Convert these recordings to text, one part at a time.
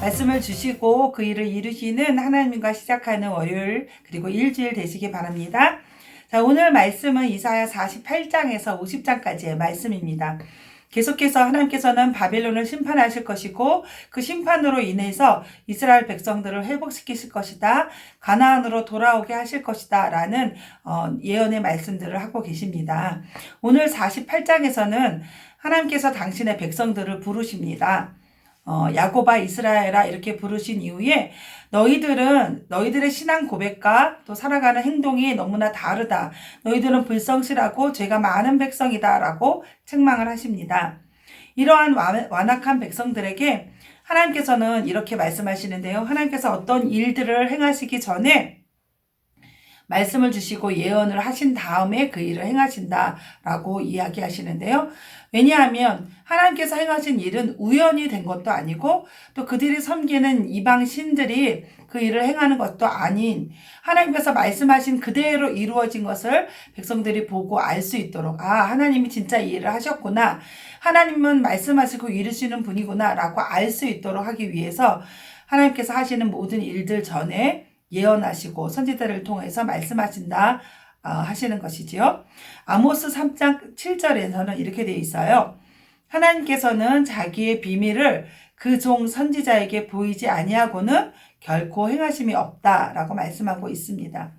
말씀을 주시고 그 일을 이루시는 하나님과 시작하는 월요일 그리고 일주일 되시기 바랍니다. 자, 오늘 말씀은 이사야 48장에서 50장까지의 말씀입니다. 계속해서 하나님께서는 바벨론을 심판하실 것이고 그 심판으로 인해서 이스라엘 백성들을 회복시키실 것이다. 가나안으로 돌아오게 하실 것이다. 라는 어, 예언의 말씀들을 하고 계십니다. 오늘 48장에서는 하나님께서 당신의 백성들을 부르십니다. 어, 야고바 이스라엘아 이렇게 부르신 이후에 너희들은 너희들의 신앙 고백과 또 살아가는 행동이 너무나 다르다. 너희들은 불성실하고 죄가 많은 백성이다라고 책망을 하십니다. 이러한 완악한 백성들에게 하나님께서는 이렇게 말씀하시는데요. 하나님께서 어떤 일들을 행하시기 전에 말씀을 주시고 예언을 하신 다음에 그 일을 행하신다라고 이야기하시는데요. 왜냐하면 하나님께서 행하신 일은 우연이 된 것도 아니고 또 그들이 섬기는 이방 신들이 그 일을 행하는 것도 아닌 하나님께서 말씀하신 그대로 이루어진 것을 백성들이 보고 알 수 있도록 아 하나님이 진짜 이 일을 하셨구나 하나님은 말씀하시고 이루시는 분이구나 라고 알 수 있도록 하기 위해서 하나님께서 하시는 모든 일들 전에 예언하시고 선지자를 통해서 말씀하신다 어, 하시는 것이지요. 아모스 3장 7절에서는 이렇게 되어 있어요. 하나님께서는 자기의 비밀을 그 종 선지자에게 보이지 아니하고는 결코 행하심이 없다라고 말씀하고 있습니다.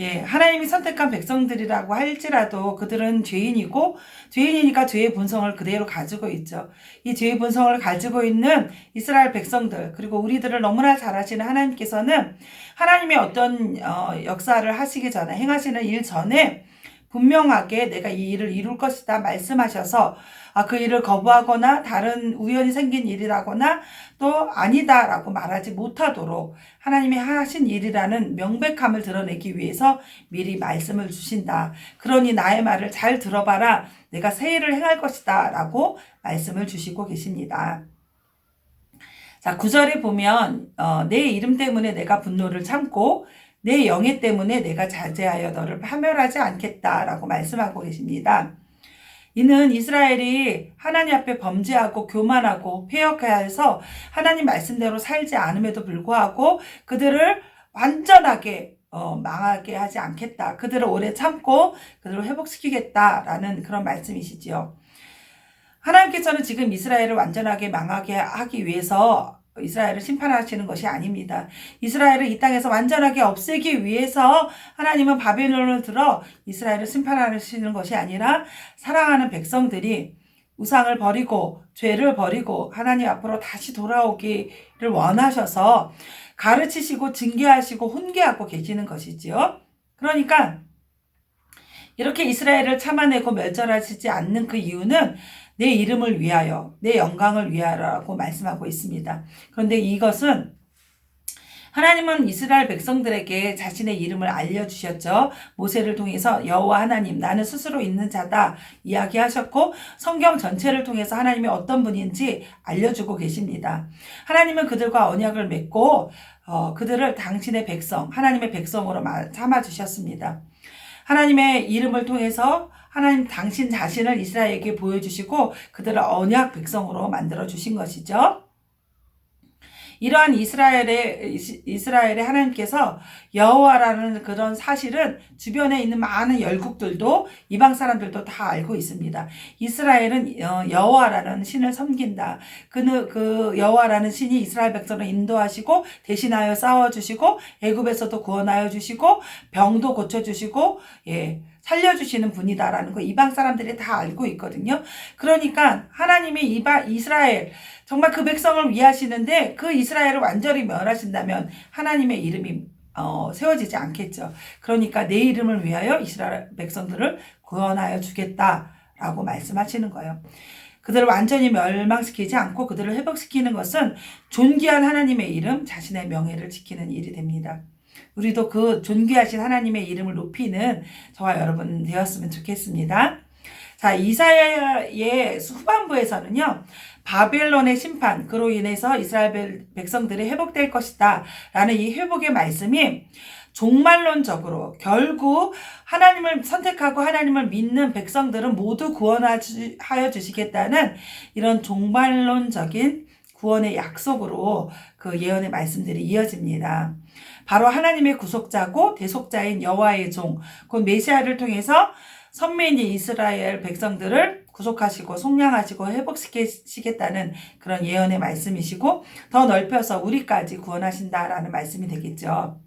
예, 하나님이 선택한 백성들이라고 할지라도 그들은 죄인이고 죄인이니까 죄의 본성을 그대로 가지고 있죠. 이 죄의 본성을 가지고 있는 이스라엘 백성들 그리고 우리들을 너무나 잘 아시는 하나님께서는 하나님의 어떤 어, 역사를 하시기 전에 행하시는 일 전에 분명하게 내가 이 일을 이룰 것이다 말씀하셔서 아, 그 일을 거부하거나 다른 우연히 생긴 일이라거나 또 아니다라고 말하지 못하도록 하나님이 하신 일이라는 명백함을 드러내기 위해서 미리 말씀을 주신다. 그러니 나의 말을 잘 들어봐라. 내가 새 일을 행할 것이다. 라고 말씀을 주시고 계십니다. 자, 구절에 보면, 어, 내 이름 때문에 내가 분노를 참고 내 영예 때문에 내가 자제하여 너를 파멸하지 않겠다라고 말씀하고 계십니다. 이는 이스라엘이 하나님 앞에 범죄하고 교만하고 폐역해서 하나님 말씀대로 살지 않음에도 불구하고 그들을 완전하게 어, 망하게 하지 않겠다. 그들을 오래 참고 그들을 회복시키겠다라는 그런 말씀이시지요. 하나님께서는 지금 이스라엘을 완전하게 망하게 하기 위해서 이스라엘을 심판하시는 것이 아닙니다. 이스라엘을 이 땅에서 완전하게 없애기 위해서 하나님은 바벨론을 들어 이스라엘을 심판하시는 것이 아니라 사랑하는 백성들이 우상을 버리고 죄를 버리고 하나님 앞으로 다시 돌아오기를 원하셔서 가르치시고 징계하시고 훈계하고 계시는 것이지요. 그러니까 이렇게 이스라엘을 참아내고 멸절하시지 않는 그 이유는 내 이름을 위하여, 내 영광을 위하여라고 말씀하고 있습니다. 그런데 이것은 하나님은 이스라엘 백성들에게 자신의 이름을 알려주셨죠. 모세를 통해서 여호와 하나님 나는 스스로 있는 자다 이야기하셨고 성경 전체를 통해서 하나님이 어떤 분인지 알려주고 계십니다. 하나님은 그들과 언약을 맺고 어, 그들을 당신의 백성 하나님의 백성으로 삼아 주셨습니다. 하나님의 이름을 통해서 하나님 당신 자신을 이스라엘에게 보여주시고 그들을 언약 백성으로 만들어 주신 것이죠. 이러한 이스라엘의 이스라엘의 하나님께서 여호와라는 그런 사실은 주변에 있는 많은 열국들도 이방 사람들도 다 알고 있습니다. 이스라엘은 어, 여호와라는 신을 섬긴다. 그는 그 여호와라는 신이 이스라엘 백성을 인도하시고 대신하여 싸워 주시고 애굽에서도 구원하여 주시고 병도 고쳐 주시고 예. 살려주시는 분이다라는 거 이방 사람들이 다 알고 있거든요. 그러니까 하나님이 이방 이스라엘 정말 그 백성을 위하시는데 그 이스라엘을 완전히 멸하신다면 하나님의 이름이 어, 세워지지 않겠죠. 그러니까 내 이름을 위하여 이스라엘 백성들을 구원하여 주겠다라고 말씀하시는 거예요. 그들을 완전히 멸망시키지 않고 그들을 회복시키는 것은 존귀한 하나님의 이름, 자신의 명예를 지키는 일이 됩니다. 우리도 그 존귀하신 하나님의 이름을 높이는 저와 여러분 되었으면 좋겠습니다. 자, 이사야의 후반부에서는요, 바벨론의 심판, 그로 인해서 이스라엘 백성들이 회복될 것이다. 라는 이 회복의 말씀이 종말론적으로 결국 하나님을 선택하고 하나님을 믿는 백성들은 모두 구원하여 주시겠다는 이런 종말론적인 구원의 약속으로 그 예언의 말씀들이 이어집니다. 바로 하나님의 구속자고 대속자인 여호와의 종, 곧 메시아를 통해서 선민인 이스라엘 백성들을 구속하시고 속량하시고 회복시키시겠다는 그런 예언의 말씀이시고 더 넓혀서 우리까지 구원하신다라는 말씀이 되겠죠.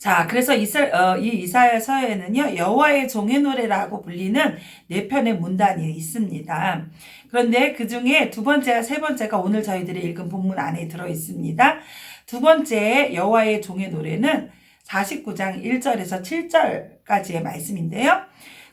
자, 그래서 이사, 어, 이 이사야 서에는요, 여호와의 종의 노래라고 불리는 네 편의 문단이 있습니다. 그런데 그 중에 두 번째와 세 번째가 오늘 저희들이 읽은 본문 안에 들어 있습니다. 두 번째 여호와의 종의 노래는 49장 1절에서 7절까지의 말씀인데요.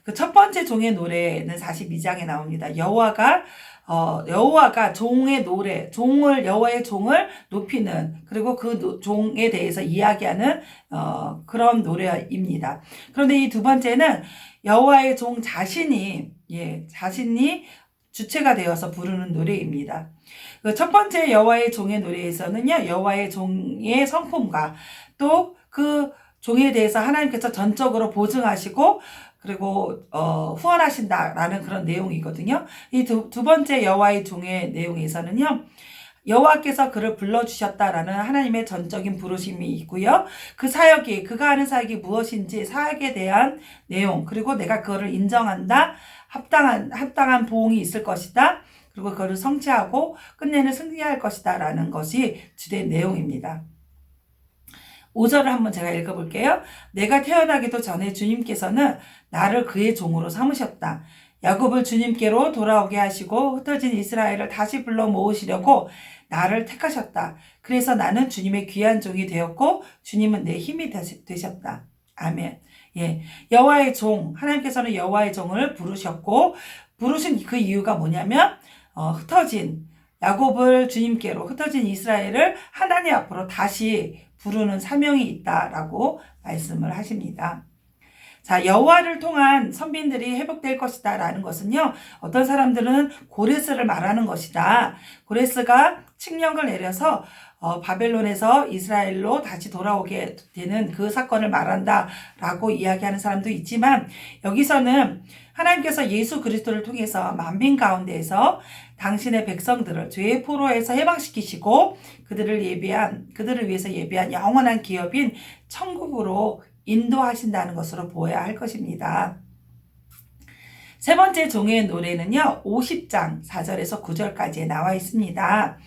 그 첫 번째 종의 노래는 42장에 나옵니다. 여호와가 어, 여호와가 종의 노래, 종을 여호와의 종을 높이는 그리고 그 노, 종에 대해서 이야기하는 어, 그런 노래입니다. 그런데 이 두 번째는 여호와의 종 자신이 예, 자신이 주체가 되어서 부르는 노래입니다. 그 첫 번째 여호와의 종의 노래에서는요, 여호와의 종의 성품과 또 그 종에 대해서 하나님께서 전적으로 보증하시고 그리고 어, 후원하신다라는 그런 내용이거든요. 이 두 두 번째 여호와의 종의 내용에서는요. 여호와께서 그를 불러주셨다라는 하나님의 전적인 부르심이 있고요. 그 사역이 그가 하는 사역이 무엇인지 사역에 대한 내용 그리고 내가 그거를 인정한다 합당한 합당한 보응이 있을 것이다. 그리고 그거를 성취하고 끝내는 승리할 것이다라는 것이 주된 내용입니다. 5절을 한번 제가 읽어볼게요. 내가 태어나기도 전에 주님께서는 나를 그의 종으로 삼으셨다. 야곱을 주님께로 돌아오게 하시고 흩어진 이스라엘을 다시 불러 모으시려고 나를 택하셨다. 그래서 나는 주님의 귀한 종이 되었고 주님은 내 힘이 되셨다. 아멘. 예. 여호와의 종, 하나님께서는 여호와의 종을 부르셨고 부르신 그 이유가 뭐냐면 어, 흩어진 야곱을 주님께로 흩어진 이스라엘을 하나님 앞으로 다시 부르는 사명이 있다라고 말씀을 하십니다. 자, 여호와를 통한 선빈들이 회복될 것이다라는 것은요. 어떤 사람들은 고레스를 말하는 것이다. 고레스가 칙령을 내려서 어, 바벨론에서 이스라엘로 다시 돌아오게 되는 그 사건을 말한다라고 이야기하는 사람도 있지만 여기서는 하나님께서 예수 그리스도를 통해서 만민 가운데에서 당신의 백성들을 죄의 포로에서 해방시키시고 그들을 예비한 그들을 위해서 예비한 영원한 기업인 천국으로 인도하신다는 것으로 보아야 할 것입니다. 세 번째 종의 노래는요, 50장 4절에서 9절까지 나와 있습니다.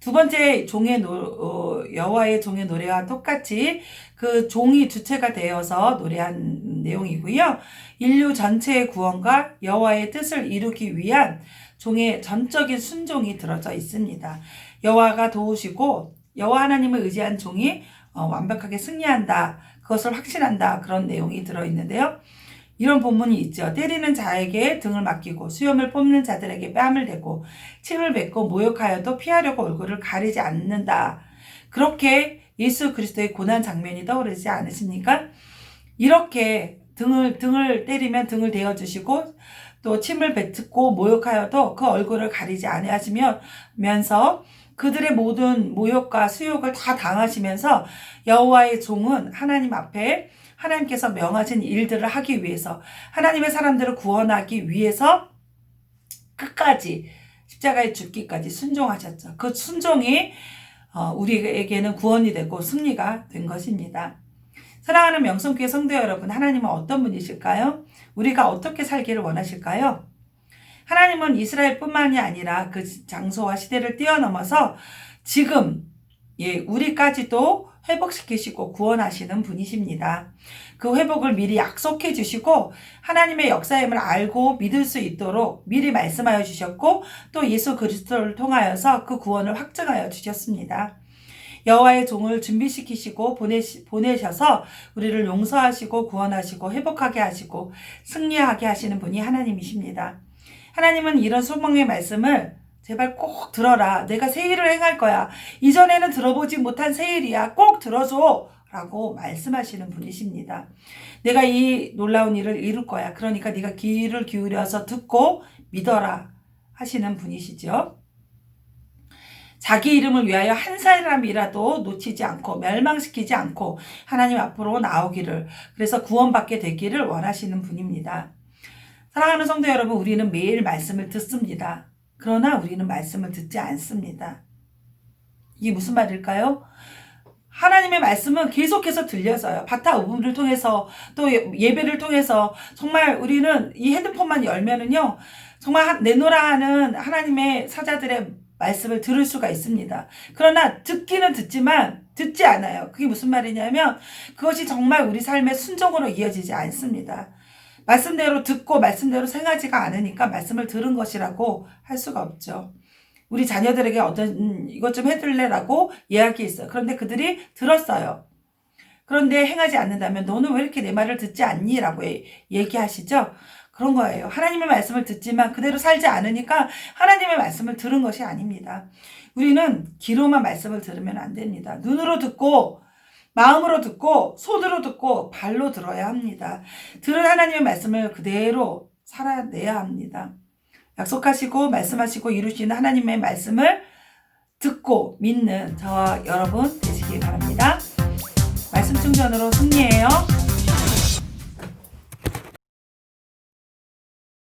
두 번째 종의 노, 어, 여호와의 종의 노래와 똑같이 그 종이 주체가 되어서 노래한 내용이고요. 인류 전체의 구원과 여호와의 뜻을 이루기 위한 종의 전적인 순종이 들어져 있습니다. 여호와가 도우시고 여호와 하나님을 의지한 종이 어, 완벽하게 승리한다. 그것을 확신한다. 그런 내용이 들어 있는데요. 이런 본문이 있죠. 때리는 자에게 등을 맡기고 수염을 뽑는 자들에게 뺨을 대고 침을 뱉고 모욕하여도 피하려고 얼굴을 가리지 않는다. 그렇게 예수 그리스도의 고난 장면이 떠오르지 않으십니까? 이렇게 등을 등을 때리면 등을 대어 주시고 또 침을 뱉고 모욕하여도 그 얼굴을 가리지 아니하시면서 그들의 모든 모욕과 수욕을 다 당하시면서 여호와의 종은 하나님 앞에 하나님께서 명하신 일들을 하기 위해서 하나님의 사람들을 구원하기 위해서 끝까지 십자가에 죽기까지 순종하셨죠. 그 순종이 어, 우리에게는 구원이 되고 승리가 된 것입니다. 사랑하는 명성교회 성도 여러분, 하나님은 어떤 분이실까요? 우리가 어떻게 살기를 원하실까요? 하나님은 이스라엘뿐만이 아니라 그 장소와 시대를 뛰어넘어서 지금 예, 우리까지도 회복시키시고 구원하시는 분이십니다. 그 회복을 미리 약속해 주시고 하나님의 역사임을 알고 믿을 수 있도록 미리 말씀하여 주셨고 또 예수 그리스도를 통하여서 그 구원을 확증하여 주셨습니다. 여호와의 종을 준비시키시고 보내시, 보내셔서 우리를 용서하시고 구원하시고 회복하게 하시고 승리하게 하시는 분이 하나님이십니다. 하나님은 이런 소망의 말씀을 제발 꼭 들어라. 내가 새 일을 행할 거야. 이전에는 들어보지 못한 새 일이야. 꼭 들어줘. 라고 말씀하시는 분이십니다. 내가 이 놀라운 일을 이룰 거야. 그러니까 네가 귀를 기울여서 듣고 믿어라 하시는 분이시죠. 자기 이름을 위하여 한 사람이라도 놓치지 않고 멸망시키지 않고 하나님 앞으로 나오기를 그래서 구원받게 되기를 원하시는 분입니다. 사랑하는 성도 여러분, 우리는 매일 말씀을 듣습니다. 그러나 우리는 말씀을 듣지 않습니다. 이게 무슨 말일까요? 하나님의 말씀은 계속해서 들려져요. 바타 오븐을 통해서 또 예- 예배를 통해서 정말 우리는 이 핸드폰만 열면은요. 정말 하- 내노라 하는 하나님의 사자들의 말씀을 들을 수가 있습니다. 그러나 듣기는 듣지만 듣지 않아요. 그게 무슨 말이냐면 그것이 정말 우리 삶의 순종으로 이어지지 않습니다. 말씀대로 듣고 말씀대로 생하지가 않으니까 말씀을 들은 것이라고 할 수가 없죠. 우리 자녀들에게 어떤 음, 이것 좀 해줄래라고 이야기했어요. 그런데 그들이 들었어요. 그런데 행하지 않는다면 너는 왜 이렇게 내 말을 듣지 않니?라고 얘- 얘기하시죠. 그런 거예요. 하나님의 말씀을 듣지만 그대로 살지 않으니까 하나님의 말씀을 들은 것이 아닙니다. 우리는 귀로만 말씀을 들으면 안 됩니다. 눈으로 듣고 마음으로 듣고 손으로 듣고 발로 들어야 합니다. 들은 하나님의 말씀을 그대로 살아내야 합니다. 약속하시고 말씀하시고 이루시는 하나님의 말씀을 듣고 믿는 저와 여러분 되시기 바랍니다. 말씀 충전으로 승리해요.